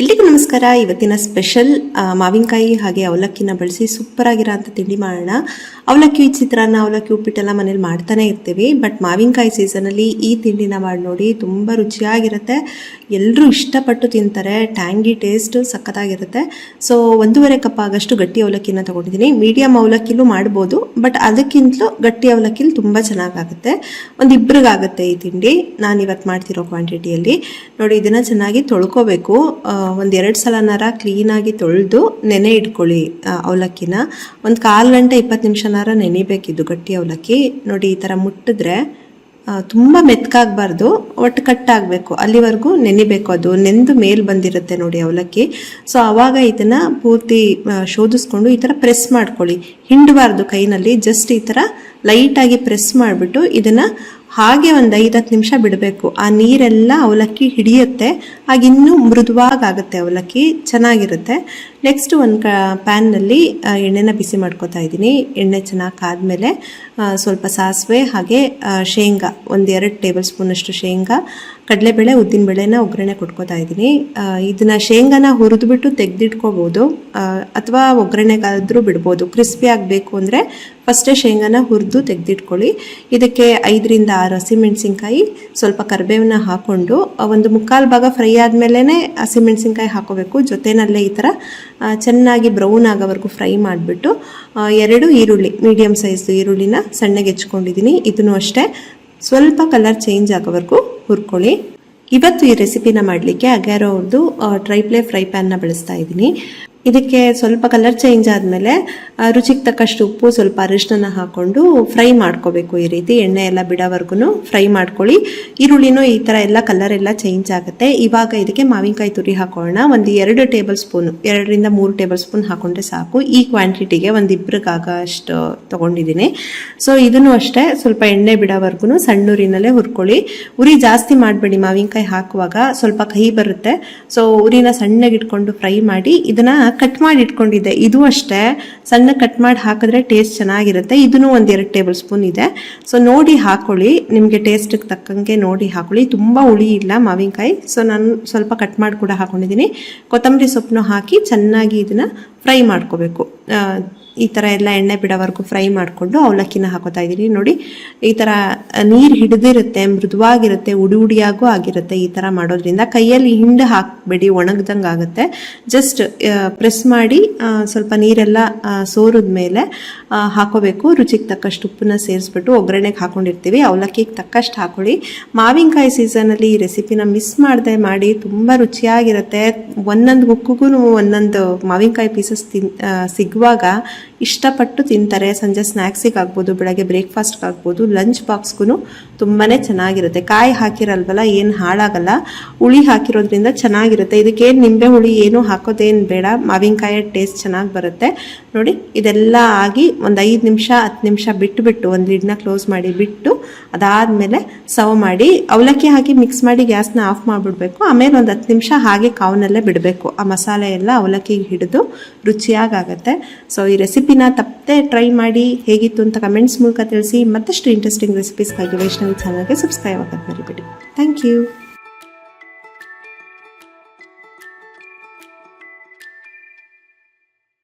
ಎಲ್ರಿಗೂ ನಮಸ್ಕಾರ. ಇವತ್ತಿನ ಸ್ಪೆಷಲ್ ಮಾವಿನಕಾಯಿ ಹಾಗೆ ಅವಲಕ್ಕಿನ ಬಳಸಿ ಸೂಪರ್ ಅಂಥ ತಿಂಡಿ ಮಾಡೋಣ. ಅವಲಕ್ಕಿ ಚಿತ್ರಾನ್ನ, ಅವಲಕ್ಕಿ ಉಪ್ಪಿಟ್ಟೆಲ್ಲ ಮನೇಲಿ ಮಾಡ್ತಾನೆ ಇರ್ತೀವಿ. ಬಟ್ ಮಾವಿನಕಾಯಿ ಸೀಸನಲ್ಲಿ ಈ ತಿಂಡಿನ ಮಾಡಿ ನೋಡಿ ತುಂಬ ರುಚಿಯಾಗಿರುತ್ತೆ. ಎಲ್ಲರೂ ಇಷ್ಟಪಟ್ಟು ತಿಂತಾರೆ. ಟ್ಯಾಂಗಿ ಟೇಸ್ಟ್ ಸಖತ್ತಾಗಿರುತ್ತೆ. ಸೊ, ಒಂದೂವರೆ ಕಪ್ ಆಗಷ್ಟು ಗಟ್ಟಿ ಅವಲಕ್ಕಿನ ತೊಗೊಂಡಿದ್ದೀನಿ. ಮೀಡಿಯಮ್ ಅವಲಕ್ಕಿಲೂ ಮಾಡ್ಬೋದು. ಬಟ್ ಅದಕ್ಕಿಂತಲೂ ಗಟ್ಟಿ ಅವಲಕ್ಕಿಲಿ ತುಂಬ ಚೆನ್ನಾಗಾಗುತ್ತೆ. ಒಂದು ಇಬ್ಬರಿಗಾಗುತ್ತೆ ಈ ತಿಂಡಿ. ನಾನು ಇವತ್ತು ಮಾಡ್ತಿರೋ ಕ್ವಾಂಟಿಟಿಯಲ್ಲಿ. ನೋಡಿ, ಇದನ್ನು ಚೆನ್ನಾಗಿ ತೊಳ್ಕೊಬೇಕು. ಒಂದು ಎರಡು ಸಲನಾರ ಕ್ಲೀನಾಗಿ ತೊಳೆದು ನೆನೆ ಇಟ್ಕೊಳ್ಳಿ ಅವಲಕ್ಕಿನ. ಒಂದು ಕಾಲು ಗಂಟೆ ಇಪ್ಪತ್ತು ನಿಮಿಷನಾರ ನೆನಿಬೇಕಿದ್ದು ಗಟ್ಟಿ ಅವಲಕ್ಕಿ. ನೋಡಿ, ಈ ಥರ ಮುಟ್ಟಿದ್ರೆ ತುಂಬ ಮೆತ್ಕಾಗಬಾರ್ದು, ಒಟ್ಟು ಕಟ್ಟಾಗಬೇಕು. ಅಲ್ಲಿವರೆಗೂ ನೆನಿಬೇಕು ಅದು. ನೆಂದು ಮೇಲೆ ಬಂದಿರುತ್ತೆ ನೋಡಿ ಅವಲಕ್ಕಿ. ಸೊ ಆವಾಗ ಇದನ್ನು ಪೂರ್ತಿ ಶೋಧಿಸ್ಕೊಂಡು ಈ ಥರ ಪ್ರೆಸ್ ಮಾಡ್ಕೊಳ್ಳಿ. ಹಿಂಡಬಾರ್ದು ಕೈನಲ್ಲಿ ಜಸ್ಟ್ ಈ ಥರ ಲೈಟಾಗಿ ಪ್ರೆಸ್ ಮಾಡಿಬಿಟ್ಟು ಇದನ್ನು ಹಾಗೆ ಒಂದು ಐದು ಹತ್ತು ನಿಮಿಷ ಬಿಡಬೇಕು. ಆ ನೀರೆಲ್ಲ ಅವಲಕ್ಕಿ ಹಿಡಿಯುತ್ತೆ. ಆಗ ಇನ್ನೂ ಮೃದುವಾಗುತ್ತೆ ಅವಲಕ್ಕಿ, ಚೆನ್ನಾಗಿರುತ್ತೆ. ನೆಕ್ಸ್ಟ್ ಒಂದು ಕ ಪ್ಯಾನ್ನಲ್ಲಿ ಎಣ್ಣೆನ ಬಿಸಿ ಮಾಡ್ಕೊತಾ ಇದ್ದೀನಿ. ಎಣ್ಣೆ ಚೆನ್ನಾಗಿ ಕಾದ್ಮೇಲೆ ಸ್ವಲ್ಪ ಸಾಸಿವೆ ಹಾಗೆ ಶೇಂಗಾ, ಒಂದು ಎರಡು ಟೇಬಲ್ ಸ್ಪೂನಷ್ಟು ಶೇಂಗಾ, ಕಡಲೆಬೇಳೆ ಉದ್ದಿನಬೇಳೆನ ಒಗ್ಗರಣೆ ಕೊಟ್ಕೋತಾ ಇದ್ದೀನಿ. ಇದನ್ನ ಶೇಂಗಾನ ಹುರಿದ್ಬಿಟ್ಟು ತೆಗೆದಿಟ್ಕೋಬೋದು. ಅಥವಾ ಒಗ್ಗರಣೆಗಾದ್ರೂ ಬಿಡ್ಬೋದು. ಕ್ರಿಸ್ಪಿ ಆಗಬೇಕು ಅಂದರೆ ಫಸ್ಟೇ ಶೇಂಗಾನ ಹುರಿದು ತೆಗೆದಿಟ್ಕೊಳ್ಳಿ. ಇದಕ್ಕೆ ಐದರಿಂದ ಆರು ಹಸಿಮೆಣಸಿನ್ಕಾಯಿ ಸ್ವಲ್ಪ ಕರಿಬೇವನ್ನ ಹಾಕ್ಕೊಂಡು ಒಂದು ಮುಕ್ಕಾಲು ಭಾಗ ಫ್ರೈ ಆದಮೇಲೆ ಹಸಿಮೆಣಸಿನ್ಕಾಯಿ ಹಾಕೋಬೇಕು. ಜೊತೆನಲ್ಲೇ ಈ ಥರ ಚೆನ್ನಾಗಿ ಬ್ರೌನ್ ಆಗೋವರೆಗೂ ಫ್ರೈ ಮಾಡಿಬಿಟ್ಟು ಎರಡು ಈರುಳ್ಳಿ ಮೀಡಿಯಮ್ ಸೈಜ್ದು ಈರುಳ್ಳಿನ ಸಣ್ಣಗೆ ಹೆಚ್ಕೊಂಡಿದ್ದೀನಿ. ಇದನ್ನು ಅಷ್ಟೇ, ಸ್ವಲ್ಪ ಕಲರ್ ಚೇಂಜ್ ಆಗೋವರೆಗೂ ಹುರ್ಕೊಳ್ಳಿ. ಇವತ್ತು ಈ ರೆಸಿಪಿನ ಮಾಡಲಿಕ್ಕೆ ಅಗ್ಯಾರೋ ಅವ್ರದ್ದು ಟ್ರೈಪ್ಲೇ ಫ್ರೈ ಪ್ಯಾನ್ನ ಬಳಸ್ತಾ ಇದ್ದೀನಿ. ಇದಕ್ಕೆ ಸ್ವಲ್ಪ ಕಲರ್ ಚೇಂಜ್ ಆದಮೇಲೆ ರುಚಿಗೆ ತಕ್ಕಷ್ಟು ಉಪ್ಪು, ಸ್ವಲ್ಪ ಅರಿಶಿನ ಹಾಕ್ಕೊಂಡು ಫ್ರೈ ಮಾಡ್ಕೋಬೇಕು ಈ ರೀತಿ. ಎಣ್ಣೆ ಎಲ್ಲ ಬಿಡೋವರೆಗೂ ಫ್ರೈ ಮಾಡ್ಕೊಳ್ಳಿ. ಈರುಳ್ಳಿನೂ ಈ ಥರ ಎಲ್ಲ ಕಲರ್ ಎಲ್ಲ ಚೇಂಜ್ ಆಗುತ್ತೆ. ಇವಾಗ ಇದಕ್ಕೆ ಮಾವಿನಕಾಯಿ ತುರಿ ಹಾಕೋಣ ಒಂದು ಎರಡು ಟೇಬಲ್ ಸ್ಪೂನ್ ಎರಡರಿಂದ ಮೂರು ಟೇಬಲ್ ಸ್ಪೂನ್ ಹಾಕೊಂಡ್ರೆ ಸಾಕು. ಈ ಕ್ವಾಂಟಿಟಿಗೆ ಒಂದು ಇಬ್ಬರಿಗಾಗ ಅಷ್ಟು ತೊಗೊಂಡಿದ್ದೀನಿ. ಸೊ ಇದನ್ನು ಅಷ್ಟೇ ಸ್ವಲ್ಪ ಎಣ್ಣೆ ಬಿಡೋವರೆಗೂ ಸಣ್ಣೂರಿನಲ್ಲೇ ಹುರ್ಕೊಳ್ಳಿ. ಉರಿ ಜಾಸ್ತಿ ಮಾಡಬೇಡಿ ಮಾವಿನಕಾಯಿ ಹಾಕುವಾಗ. ಸ್ವಲ್ಪ ಕಹಿ ಬರುತ್ತೆ. ಸೊ ಉರಿನ ಸಣ್ಣಗೆ ಇಟ್ಕೊಂಡು ಫ್ರೈ ಮಾಡಿ. ಇದನ್ನ ಕಟ್ ಮಾಡಿ ಇಟ್ಕೊಂಡಿದ್ದೆ. ಇದು ಅಷ್ಟೇ. ಸಣ್ಣ ಕಟ್ ಮಾಡಿ ಹಾಕಿದ್ರೆ ಟೇಸ್ಟ್ ಚೆನ್ನಾಗಿರುತ್ತೆ. ಇದನ್ನು ಒಂದು ಎರಡು ಟೇಬಲ್ ಸ್ಪೂನ್ ಇದೆ. ಸೊ ನೋಡಿ ಹಾಕೊಳ್ಳಿ. ನಿಮಗೆ ಟೇಸ್ಟಿಗೆ ತಕ್ಕಂಗೆ ನೋಡಿ ಹಾಕೊಳ್ಳಿ. ತುಂಬ ಹುಳಿ ಇಲ್ಲ ಮಾವಿನಕಾಯಿ. ಸೊ ನಾನು ಸ್ವಲ್ಪ ಕಟ್ ಮಾಡಿ ಕೂಡ ಹಾಕೊಂಡಿದ್ದೀನಿ. ಕೊತ್ತಂಬರಿ ಸೊಪ್ಪನ್ನು ಹಾಕಿ ಚೆನ್ನಾಗಿ ಇದನ್ನು ಫ್ರೈ ಮಾಡ್ಕೋಬೇಕು. ಈ ಥರ ಎಲ್ಲ ಎಣ್ಣೆ ಬಿಡೋವರೆಗೂ ಫ್ರೈ ಮಾಡಿಕೊಂಡು ಅವಲಕ್ಕಿನ ಹಾಕೋತಾ ಇದ್ದೀನಿ. ನೋಡಿ, ಈ ಥರ ನೀರು ಹಿಡಿದಿರುತ್ತೆ, ಮೃದುವಾಗಿರುತ್ತೆ, ಉಡಿ ಉಡಿಯಾಗೂ ಆಗಿರುತ್ತೆ ಈ ಥರ ಮಾಡೋದ್ರಿಂದ. ಕೈಯಲ್ಲಿ ಹಿಂಡು ಹಾಕಬೇಡಿ, ಒಣಗ್ದಂಗೆ ಆಗುತ್ತೆ. ಜಸ್ಟ್ ಪ್ರೆಸ್ ಮಾಡಿ ಸ್ವಲ್ಪ ನೀರೆಲ್ಲ ಸೋರಿದ ಮೇಲೆ ಹಾಕೋಬೇಕು. ರುಚಿಗೆ ತಕ್ಕಷ್ಟು ಉಪ್ಪನ್ನ ಸೇರಿಸ್ಬಿಟ್ಟು ಒಗ್ಗರಣೆಗೆ ಹಾಕೊಂಡಿರ್ತೀವಿ. ಅವಲಕ್ಕಿಗೆ ತಕ್ಕಷ್ಟು ಹಾಕೊಳ್ಳಿ. ಮಾವಿನಕಾಯಿ ಸೀಸನಲ್ಲಿ ಈ ರೆಸಿಪಿನ ಮಿಸ್ ಮಾಡದೆ ಮಾಡಿ, ತುಂಬ ರುಚಿಯಾಗಿರುತ್ತೆ. ಒಂದೊಂದು ಉಕ್ಕಿಗೂ ಒಂದೊಂದು ಮಾವಿನಕಾಯಿ ಪೀಸಸ್ ತಿನ್ ಸಿಗುವಾಗ ಇಷ್ಟಪಟ್ಟು ತಿಂತಾರೆ. ಸಂಜೆ ಸ್ನ್ಯಾಕ್ಸಿಗೆ ಆಗ್ಬೋದು, ಬೆಳಗ್ಗೆ ಬ್ರೇಕ್ಫಾಸ್ಟ್ಗೆ ಆಗ್ಬೋದು, ಲಂಚ್ ಬಾಕ್ಸ್ಗೂ ತುಂಬಾ ಚೆನ್ನಾಗಿರುತ್ತೆ. ಕಾಯಿ ಹಾಕಿರಲ್ವಲ್ಲ, ಏನು ಹಾಳಾಗಲ್ಲ. ಹುಳಿ ಹಾಕಿರೋದ್ರಿಂದ ಚೆನ್ನಾಗಿರುತ್ತೆ. ಇದಕ್ಕೇನು ನಿಂಬೆ ಹುಳಿ ಏನು ಹಾಕೋದೇನು ಬೇಡ. ಮಾವಿನಕಾಯಿ ಟೇಸ್ಟ್ ಚೆನ್ನಾಗಿ ಬರುತ್ತೆ. ನೋಡಿ, ಇದೆಲ್ಲ ಆಗಿ ಒಂದು ಐದು ನಿಮಿಷ, ಹತ್ತು ನಿಮಿಷ ಬಿಟ್ಟು ಬಿಟ್ಟು ಒಂದು ಲಿಡ್ನ ಕ್ಲೋಸ್ ಮಾಡಿ ಬಿಟ್ಟು ಅದಾದಮೇಲೆ ಸರ್ವ್ ಮಾಡಿ ಅವಲಕ್ಕಿ ಹಾಕಿ ಮಿಕ್ಸ್ ಮಾಡಿ ಗ್ಯಾಸ್ನ ಆಫ್ ಮಾಡಿಬಿಡ್ಬೇಕು. ಆಮೇಲೆ ಒಂದು ಹತ್ತು ನಿಮಿಷ ಹಾಗೆ ಕಾವನಲ್ಲೇ ಬಿಡಬೇಕು. ಆ ಮಸಾಲೆ ಎಲ್ಲ ಅವಲಕ್ಕಿಗೆ ಹಿಡಿದು ರುಚಿಯಾಗುತ್ತೆ ಸೊ ಈ ರೆಸಿಪಿನ ತಪ್ಪದೆ ಟ್ರೈ ಮಾಡಿ ಹೇಗಿತ್ತು ಅಂತ ಕಮೆಂಟ್ಸ್ ಮೂಲಕ ತಿಳಿಸಿ. ಮತ್ತಷ್ಟು ಇಂಟ್ರೆಸ್ಟಿಂಗ್ ರೆಸಿಪೀಸ್ಗಾಗಿ ವೈಷ್ಣವಿ ಚಾನಲ್ಗೆ ಸಬ್ಸ್ಕ್ರೈಬ್ ಆಗೋದು ಮರಿಬೇಡಿ. Thank you